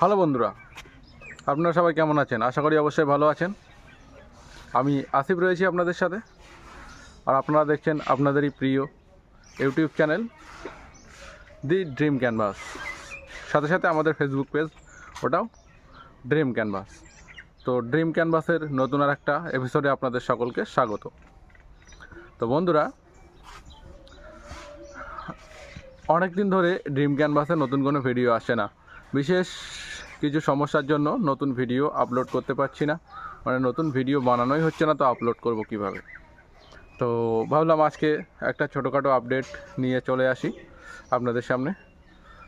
Hello বন্ধুরা, আপনারা সবাই কেমন আছেন? আশা করি অবশ্যই ভালো আছেন। আমি আসিফ রয়েছি আপনাদের সাথে। আর আপনারা দেখছেন আপনাদেরই প্রিয় YouTube channel the dream canvas. সাথে সাথে আমাদের ফেসবুক পেজ, ওটাও ড্রিম ক্যানভাস। তো ড্রিম ক্যানভাসের নতুন আর একটা এপিসোডে আপনাদের সকলকে স্বাগত। তো বন্ধুরা অনেক দিন ধরে ড্রিম ক্যানভাসে নতুন কোনো ভিডিও আসে না। বিশেষ কিছু সমস্যার জন্য নতুন ভিডিও আপলোড করতে পারছি না। মানে নতুন ভিডিও বানানোই হচ্ছে না, তো আপলোড করব কীভাবে? তো ভাবলাম আজকে একটা ছোটোখাটো আপডেট নিয়ে চলে আসি আপনাদের সামনে।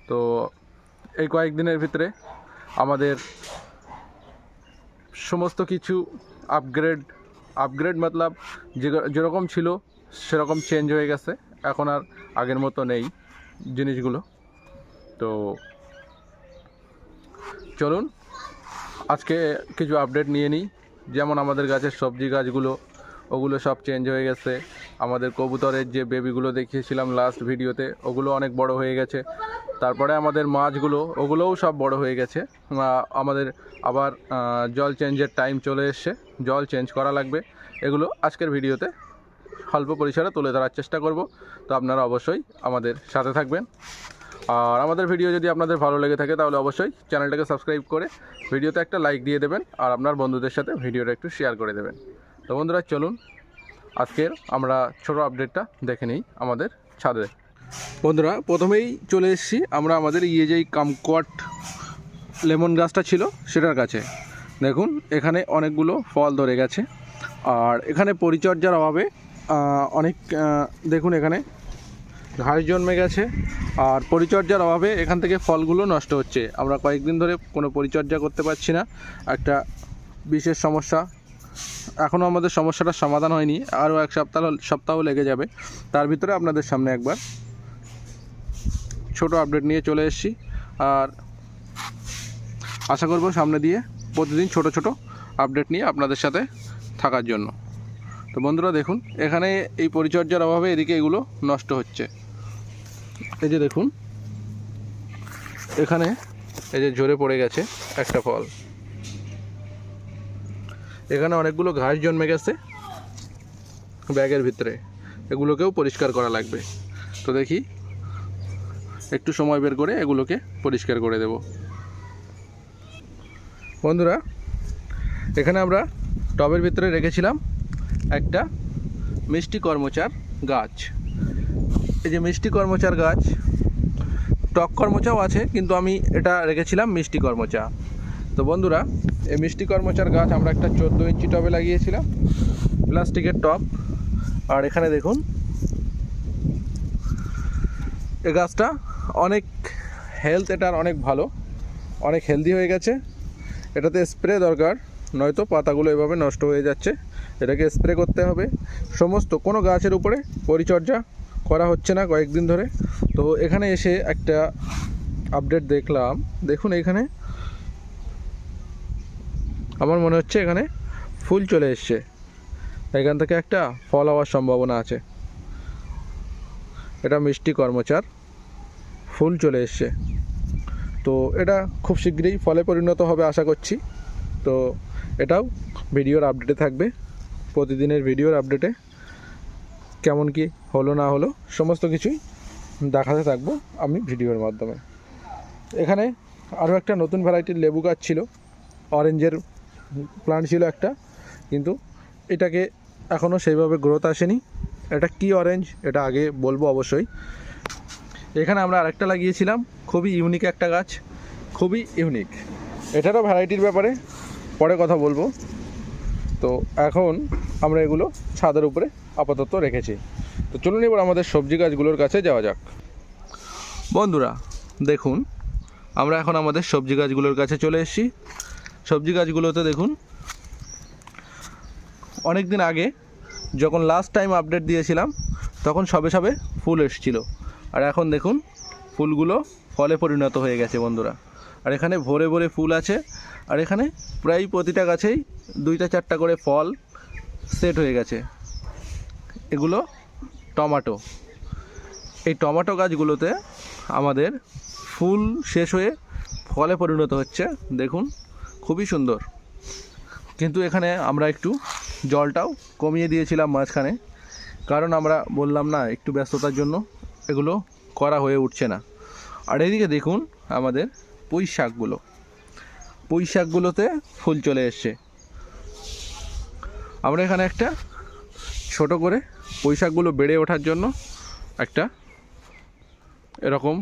তো এই কয়েকদিনের ভিতরে আমাদের সমস্ত কিছু আপগ্রেড আপগ্রেড মতলব যে- যেরকম ছিল সেরকম চেঞ্জ হয়ে গেছে। এখন আর আগের মতো নেই জিনিসগুলো। তো চলুন, আজকে কিছু আপডেট নিয়ে নিই। যেমন আমাদের গাছের সবজি গাছগুলো, ওগুলো সব চেঞ্জ হয়ে গেছে। আমাদের কবুতরের যে বেবিগুলো দেখিয়েছিলাম লাস্ট ভিডিওতে ওগুলো অনেক বড় হয়ে গেছে। তারপরে আমাদের মাছগুলো, ওগুলোও সব বড় হয়ে গেছে। আমাদের আবার জল চেঞ্জের টাইম চলে এসছে। জল চেঞ্জ করা লাগবে। এগুলো আজকের ভিডিওতে অল্প পরিসরে তুলে ধরার চেষ্টা করব। তো আপনারা অবশ্যই আমাদের সাথে থাকবেন। আর আমাদের ভিডিও যদি আপনাদের ভালো লেগে থাকে, তাহলে অবশ্যই চ্যানেলটাকে সাবস্ক্রাইব করে ভিডিওতে একটা লাইক দিয়ে দেবেন আর আপনার বন্ধুদের সাথে ভিডিওটা একটু শেয়ার করে দেবেন। তো বন্ধুরা, চলুন। আজকের আমরা ছোট আপডেটটা দেখে নিই আমাদের ছাদে। বন্ধুরা, প্রথমেই চলে এসেছি আমরা আমাদের ইয়ে যেই কামকোয়াট লেমন গাছটা ছিল সেটার কাছে। দেখুন, এখানে অনেকগুলো ফল ধরে গেছে। আর এখানে পরিচর্যার অভাবে অনেক দেখুন এখানে ঘাস জন্মে গেছে আর পরিচর্যার অভাবে এখান থেকে ফলগুলো নষ্ট হচ্ছে। আমরা কয়েকদিন ধরে কোনো পরিচর্যা করতে পারছি না। একটা বিশেষ সমস্যা। এখনও আমাদের সমস্যাটার সমাধান হয়নি। আরও এক সপ্তাহ সপ্তাহ লেগে যাবে। তার ভিতরে আপনাদের সামনে একবার ছোট আপডেট নিয়ে চলে এসেছি। আর আশা করব সামনে দিয়ে প্রতিদিন ছোট ছোট আপডেট নিয়ে আপনাদের সাথে থাকার জন্য। তো বন্ধুরা দেখুন, এখানে এই পরিচর্যার অভাবে এদিকে এগুলো নষ্ট হচ্ছে। এই যে দেখুন, এখানে এই যে ঝরে পড়ে গেছে একটা ফল। এখানে অনেকগুলো ঘাস জন্মে গেছে ব্যাগের ভিতরে। এগুলোকেও পরিষ্কার করা লাগবে। তো দেখি, একটু সময় বের করে এগুলোকে পরিষ্কার করে দেব। বন্ধুরা, এখানে আমরা টবের ভিতরে রেখেছিলাম একটা মিষ্টি কর্মচার গাছ। এই যে মিষ্টি কর্মচার গাছ, টক কর্মচাও আছে, কিন্তু আমি এটা রেখেছিলাম মিষ্টি কর্মচা। তো বন্ধুরা, এই মিষ্টি কর্মচার গাছ আমরা একটা চোদ্দ ইঞ্চি টবে লাগিয়েছিলাম, প্লাস্টিকের টব। আর এখানে দেখুন, এ গাছটা অনেক হেলথ এটার অনেক ভালো, অনেক হেলদি হয়ে গেছে। এটাতে স্প্রে দরকার, নয়তো পাতাগুলো এভাবে নষ্ট হয়ে যাচ্ছে। এটাকে স্প্রে করতে হবে। সমস্ত কোনো গাছের উপরে পরিচর্যা করা হচ্ছে না কয়েকদিন ধরে। তো এখানে এসে একটা আপডেট দেখলাম। দেখুন এখানে আমার মনে হচ্ছে এখানে ফুল চলে এসছে। এখান থেকে একটা ফল হওয়ার সম্ভাবনা আছে। এটা মিষ্টি কর্মচার। ফুল চলে এসছে। তো এটা খুব শীঘ্রই ফলে পরিণত হবে আশা করছি। তো এটাও ভিডিওর আপডেটে থাকবে। প্রতিদিনের ভিডিওর আপডেটে কেমন কি হলো না হলো, সমস্ত কিছুই দেখাতে থাকব আমি ভিডিওর মাধ্যমে। এখানে আরও একটা নতুন ভ্যারাইটির লেবু গাছ ছিল অরেঞ্জের প্লান্ট ছিল একটা, কিন্তু এটাকে এখনও সেইভাবে গ্রোথ আসেনি। এটা কি অরেঞ্জ এটা আগে বলব অবশ্যই। এখানে আমরা আরেকটা লাগিয়েছিলাম, খুবই ইউনিক একটা গাছ, খুবই ইউনিক এটারও ভ্যারাইটির ব্যাপারে পরে কথা বলব। তো এখন আমরা এগুলো ছাদের উপরে আপাতত রেখেছি। তো চলুন এবার আমাদের সবজি গাছগুলোর কাছে যাওয়া যাক। বন্ধুরা, দেখুন, আমরা এখন আমাদের সবজি গাছগুলোর কাছে চলে এসেছি। সবজি গাছগুলোতে দেখুন অনেক দিন আগে যখন লাস্ট টাইম আপডেট দিয়েছিলাম, তখন সবে সবে ফুল এসেছিল। আর এখন দেখুন, ফুলগুলো ফলে পরিণত হয়ে গেছে বন্ধুরা। আর এখানে ভরে ভরে ফুল আছে, আর এখানে প্রায় প্রতিটা গাছেই দুইটা চারটা করে ফল সেট হয়ে গেছে। এগুলো টমাটো। এই টমাটো গাছগুলোতে আমাদের ফুল শেষ হয়ে ফলে পরিণত হচ্ছে, দেখুন, খুবই সুন্দর। কিন্তু এখানে আমরা একটু জলটাও কমিয়ে দিয়েছিলাম মাঝখানে, কারণ আমরা বললাম না, একটু ব্যস্ততার জন্য এগুলো করা হয়ে উঠছে না। আর এদিকে দেখুন আমাদের পুঁই শাকগুলো। পুঁই শাকগুলোতে ফুল চলে এসছে। আমরা এখানে একটা ছোট করে পুঁই বেড়ে ওঠার জন্য একটা এরকম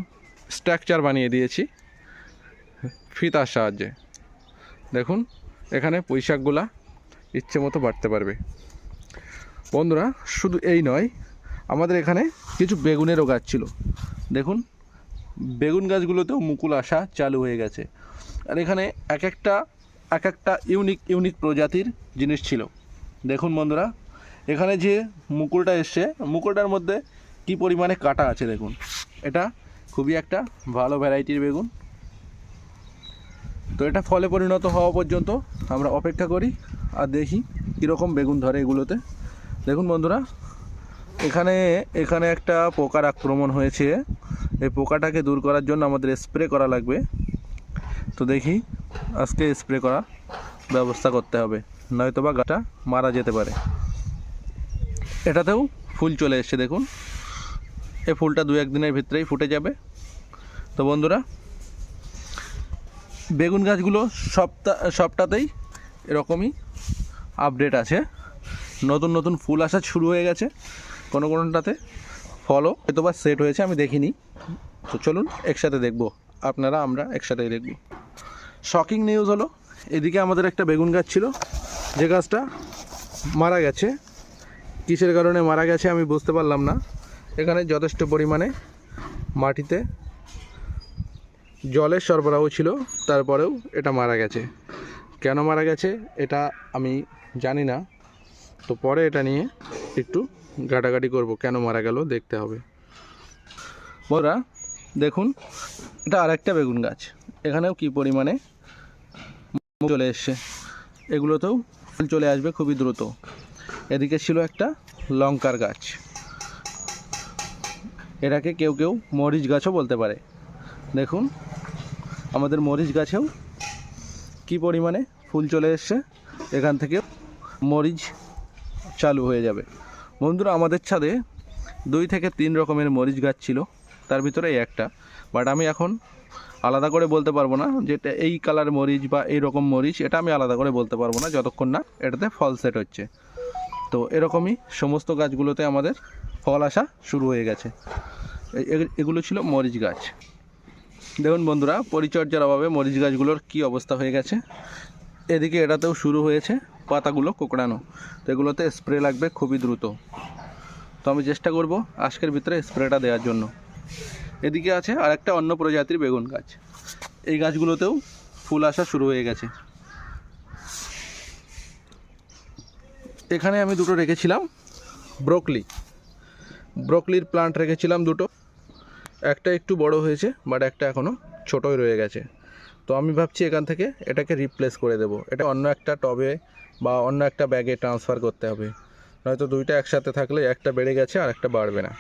স্ট্রাকচার বানিয়ে দিয়েছি ফিতার সাহায্যে। দেখুন, এখানে পুঁই শাকগুলা ইচ্ছে মতো বাড়তে পারবে। বন্ধুরা, শুধু এই নয়, আমাদের এখানে কিছু বেগুনেরও গাছ ছিল। দেখুন, বেগুন গাছগুলোতেও মুকুল আসা চালু হয়ে গেছে। আর এখানে এক একটা এক একটা ইউনিক ইউনিক প্রজাতির জিনিস ছিল। দেখুন বন্ধুরা এখানে যে মুকুলটা এসছে, মুকুলটার মধ্যে কি পরিমাণে কাটা আছে দেখুন। এটা খুবই একটা ভালো ভ্যারাইটির বেগুন। তো এটা ফলে পরিণত হওয়া পর্যন্ত আমরা অপেক্ষা করি আর দেখি কীরকম বেগুন ধরে এগুলোতে। দেখুন বন্ধুরা, এখানে এখানে একটা পোকার আক্রমণ হয়েছে। এই পোকাটাকে দূর করার জন্য আমাদের স্প্রে করা লাগবে। তো দেখি আজকে স্প্রে করার ব্যবস্থা করতে হবে নয়তো বা গাছটা মারা যেতে পারে। এটাতেও ফুল চলে এসছে, দেখুন। এই ফুলটা দু একদিনের ভিতরেই ফুটে যাবে। তো বন্ধুরা, বেগুন গাছগুলো সবটা সবটাতেই এরকমই আপডেট আছে। নতুন নতুন ফুল আসা শুরু হয়ে গেছে। কোনো, কোনোটাতে ফলও হয়তো বা সেট হয়েছে, আমি দেখিনি। তো চলুন, একসাথে দেখব। আপনারা, আমরা একসাথেই দেখব। শকিং নিউজ হলো, এদিকে আমাদের একটা বেগুন গাছ ছিল, যে গাছটা মারা গেছে। কিসের কারণে মারা গেছে আমি বুঝতে পারলাম না। এখানে যথেষ্ট পরিমাণে মাটিতে জলের সরবরাহ ছিল, তারপরেও এটা মারা গেছে। কেন মারা গেছে এটা আমি জানি না, তো পরে এটা নিয়ে একটু ঘাটাঘাটি করব, কেন মারা গেল দেখতে হবে। বড়া দেখুন, এটা আরেকটা বেগুন গাছ। এখানেও কি পরিমাণে চলে এসছে। এগুলোতেও চলে আসবে খুবই দ্রুত। এদিকে ছিল একটা লঙ্কার গাছ। এটাকে কেউ কেউ মরিচ গাছও বলতে পারে। দেখুন, আমাদের মরিচ গাছেও কি পরিমাণে ফুল চলে এসছে, এখান থেকে মরিচ চালু হয়ে যাবে। বন্ধুরা, আমাদের ছাদে দুই থেকে তিন রকমের মরিচ গাছ ছিল, তার ভিতরে এই একটা। বাট আমি এখন আলাদা করে বলতে পারব না যেটা এই কালার মরিচ বা এই রকম মরিচ, এটা আমি আলাদা করে বলতে পারব না, যতক্ষণ না এটাতে ফল সেট হচ্ছে। তো এরকমই সমস্ত গাছগুলোতে আমাদের ফল আসা শুরু হয়ে গেছে। এগুলো ছিল মরিচ গাছ। দেখুন বন্ধুরা, পরিচর্যার অভাবে মরিচ গাছগুলোর কি অবস্থা হয়ে গেছে। এদিকে এটাতেও শুরু হয়েছে পাতাগুলো কোকড়ানো। তো এগুলোতে স্প্রে লাগবে খুবই দ্রুত। তো আমি চেষ্টা করব আজকের ভিতরে স্প্রেটা দেওয়ার জন্য। এদিকে আছে আরেকটা অন্য প্রজাতির বেগুন গাছ। এই গাছগুলোতেও ফুল আসা শুরু হয়ে গেছে। এখানে আমি দুটো রেখেছিলাম, ব্রোকলি। ব্রোকলির প্লান্ট রেখেছিলাম দুটো। একটা একটু বড় হয়েছে বাট একটা এখনও ছোটোই রয়ে গেছে। তো আমি ভাবছি এখান থেকে এটাকে রিপ্লেস করে দেব। এটা অন্য একটা টবে বা অন্য একটা ব্যাগে ট্রান্সফার করতে হবে। নয়তো দুইটা একসাথে থাকলে একটা বেড়ে গেছে আর একটা বাড়বে না।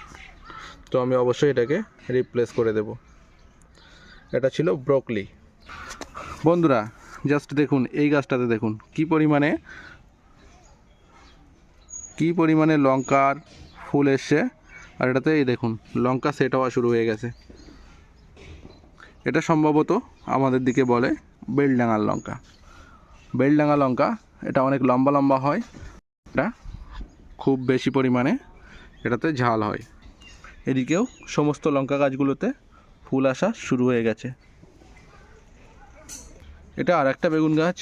তো আমি অবশ্যই এটাকে রিপ্লেস করে দেব। এটা ছিল ব্রোকলি। বন্ধুরা জাস্ট দেখুন, এই গাছটাতে দেখুন, কি পরিমাণে কি পরিমাণে লঙ্কার ফুল এসছে? আর এটাতে এই দেখুন, লঙ্কা সেট হওয়া শুরু হয়ে গেছে। এটা সম্ভবত আমাদের দিকে বলে বেলডাঙার লঙ্কা। বেলডাঙা লঙ্কা, এটা অনেক লম্বা লম্বা হয়। এটা খুব বেশি পরিমাণে এটাতে ঝাল হয়। এদিকেও সমস্ত লঙ্কা গাছগুলোতে ফুল আসা শুরু হয়ে গেছে। এটা আর একটা বেগুন গাছ।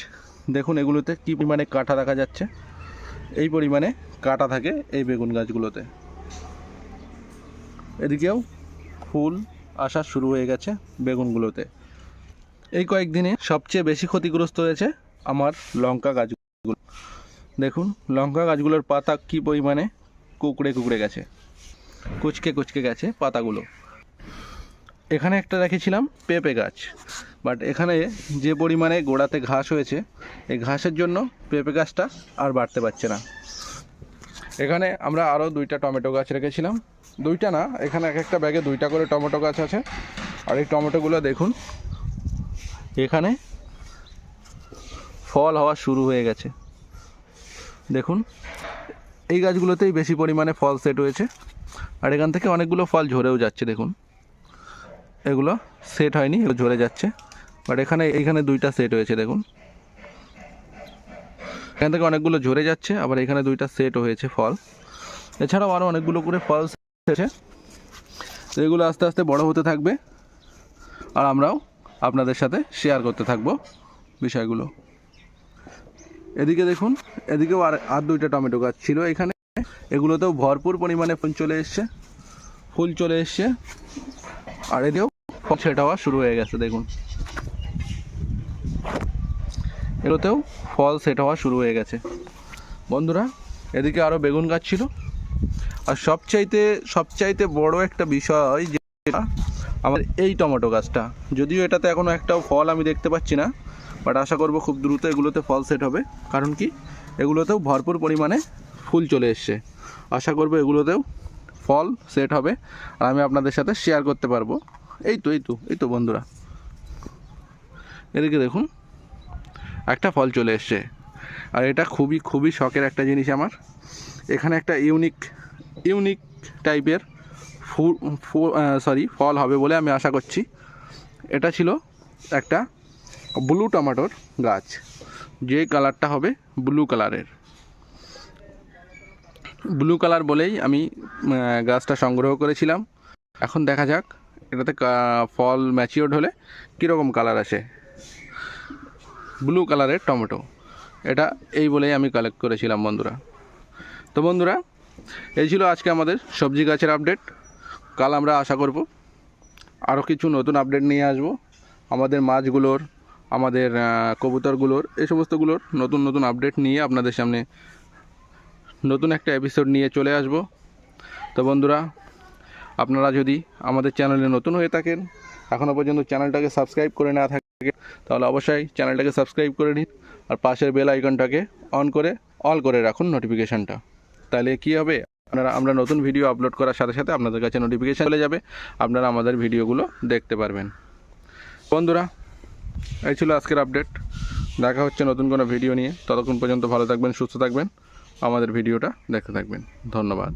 দেখুন এগুলোতে কী পরিমাণে কাঁটা দেখা যাচ্ছে। এই পরিমাণে কাঁটা থাকে এই বেগুন গাছগুলোতে। এদিকেও ফুল আসা শুরু হয়ে গেছে বেগুনগুলোতে। এই কয়েকদিনে সবচেয়ে বেশি ক্ষতিগ্রস্ত হয়েছে আমার লঙ্কা গাছগুলো। দেখুন, লঙ্কা গাছগুলোর পাতা কী পরিমাণে কুকড়ে কুকড়ে গেছে। কুচকে কুচকে গেছে পাতাগুলো। এখানে একটা রেখেছিলাম পেঁপে গাছ বাট এখানে যে পরিমাণে গোড়াতে ঘাস হয়েছে, এই ঘাসের জন্য পেঁপে গাছটা আর বাড়তে পারছে না। এখানে আমরা আরও দুইটা টমেটো গাছ রেখেছিলাম। দুইটা না, এখানে এক একটা ব্যাগে দুইটা করে টমেটো গাছ আছে। আর এই টমেটোগুলো দেখুন, এখানে ফল হওয়া শুরু হয়ে গেছে। দেখুন, এই গাছগুলোতেই বেশি পরিমাণে ফল সেট হয়েছে। আর এখান থেকে অনেকগুলো ফল ঝরেও যাচ্ছে, দেখুন। এগুলো সেট হয়নি ঝরে যাচ্ছে। বাট এখানে এইখানে দুইটা সেট হয়েছে, দেখুন। এখান থেকে অনেকগুলো ঝরে যাচ্ছে, আবার এখানে দুইটা সেট হয়েছে ফল। এছাড়াও আরও অনেকগুলো করে ফল হয়েছে এগুলো আস্তে আস্তে বড় হতে থাকবে। আর আমরাও আপনাদের সাথে শেয়ার করতে থাকব বিষয়গুলো। এদিকে দেখুন, এদিকেও আর আর দুইটা টমেটো গাছ ছিল এখানে। এগুলোতেও ভরপুর পরিমাণে ফুল চলে এসছে। ফুল চলে এসছে। আর এদিকেও ফল হওয়া শুরু হয়ে গেছে, দেখুন। এগুলোতেও ফল সেট হওয়া শুরু হয়ে গেছে। বন্ধুরা, এদিকে আরও বেগুন গাছ ছিল। আর সবচাইতে সবচাইতে বড় একটা বিষয় যে আমার এই টমেটো গাছটা। যদিও এটাতে এখনও একটাও ফল আমি দেখতে পাচ্ছি না, বাট আশা করব খুব দ্রুত এগুলোতে ফল সেট হবে। কারণ কি? এগুলোতেও ভরপুর পরিমাণে ফুল চলে এসছে। আশা করব এগুলোতেও ফল সেট হবে, আর আমি আপনাদের সাথে শেয়ার করতে পারব। এই তো এই তো এই তো বন্ধুরা। এদিকে দেখুন একটা ফল চলে এসছে। আর এটা খুবই খুবই শখের একটা জিনিস আমার। এখানে একটা ইউনিক ইউনিক টাইপের ফুল সরি ফল হবে বলে আমি আশা করছি। এটা ছিল একটা ব্লু টমাটোর গাছ। যে কালারটা হবে ব্লু কালারের ব্লু কালার বলেই আমি গাছটা সংগ্রহ করেছিলাম। এখন দেখা যাক, এটাতে ফল ম্যাচিওর্ড হলে কীরকম কালার আসে। ব্লু কালারের টমেটো। এটা এই বলেই আমি কালেক্ট করেছিলাম বন্ধুরা। তো বন্ধুরা, এই ছিল আজকে আমাদের সবজি গাছের আপডেট কাল আমরা আশা করব আরও কিছু নতুন আপডেট নিয়ে আসব। আমাদের মাছগুলোর, আমাদের কবুতরগুলোর, এই সমস্তগুলোর নতুন নতুন আপডেট নিয়ে আপনাদের সামনে নতুন একটা এপিসোড নিয়ে চলে আসব। তো বন্ধুরা, আপনারা যদি আমাদের চ্যানেলে নতুন হয়ে থাকেন এখনও পর্যন্ত চ্যানেলটাকে সাবস্ক্রাইব করে না থাকে তাহলে অবশ্যই চ্যানেলটাকে সাবস্ক্রাইব করে নিন আর পাশের বেল আইকনটাকে অন করে অল করে রাখুন নোটিফিকেশানটা তাহলে কী হবে? আপনারা, আমরা নতুন ভিডিও আপলোড করার সাথে সাথে আপনাদের কাছে নোটিফিকেশান চলে যাবে। আপনারা আমাদের ভিডিওগুলো দেখতে পারবেন। বন্ধুরা, এই ছিল আজকের আপডেট দেখা হচ্ছে নতুন কোনো ভিডিও নিয়ে। ততক্ষণ পর্যন্ত ভালো থাকবেন, সুস্থ থাকবেন। আমাদের ভিডিওটা দেখতে থাকবেন। ধন্যবাদ।